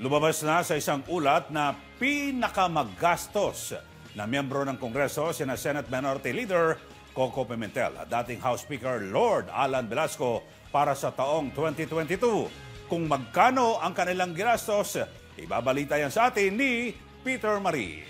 Lumabas na sa isang ulat na pinakamagastos na miyembro ng Kongreso sina Senate Minority Leader Coco Pimentel at dating House Speaker Lord Alan Velasco para sa taong 2022. Kung magkano ang kanilang ginastos, ibabalita yan sa atin ni Peter Marie.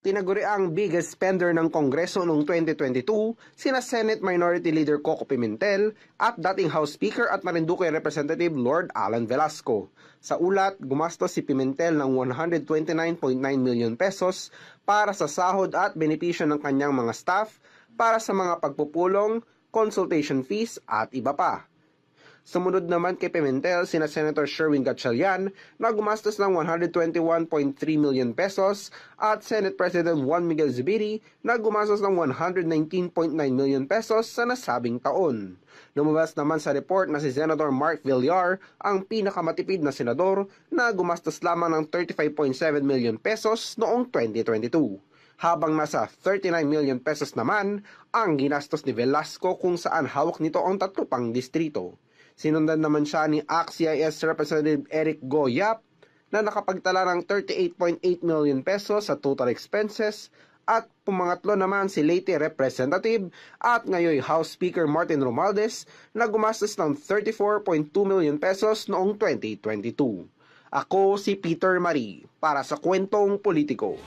Tinaguri ang biggest spender ng Kongreso noong 2022, sina Senate Minority Leader Coco Pimentel at dating House Speaker at Marinduque Representative Lord Alan Velasco. Sa ulat, gumastos si Pimentel ng 129.9 million pesos para sa sahod at benepisyo ng kanyang mga staff para sa mga pagpupulong, consultation fees at iba pa. Sumunod naman kay Pimentel, sina Senator Sherwin Gatchalian na gumastos ng 121.3 million pesos at Senate President Juan Miguel Zubiri na gumastos ng 119.9 million pesos sa nasabing taon. Lumabas naman sa report na si Senator Mark Villar ang pinakamatipid na senador na gumastos lamang ng 35.7 million pesos noong 2022 habang nasa 39 million pesos naman ang ginastos ni Velasco kung saan hawak nito ang tatlo pang distrito. Sinundan naman siya ni ACT-CIS Representative Eric Goyap na nakapagtala ng 38.8 million pesos sa total expenses at pumangatlo naman si Leyte Representative at ngayon House Speaker Martin Romualdez na gumastos ng 34.2 million pesos noong 2022. Ako si Peter Marie para sa Kwentong Politiko.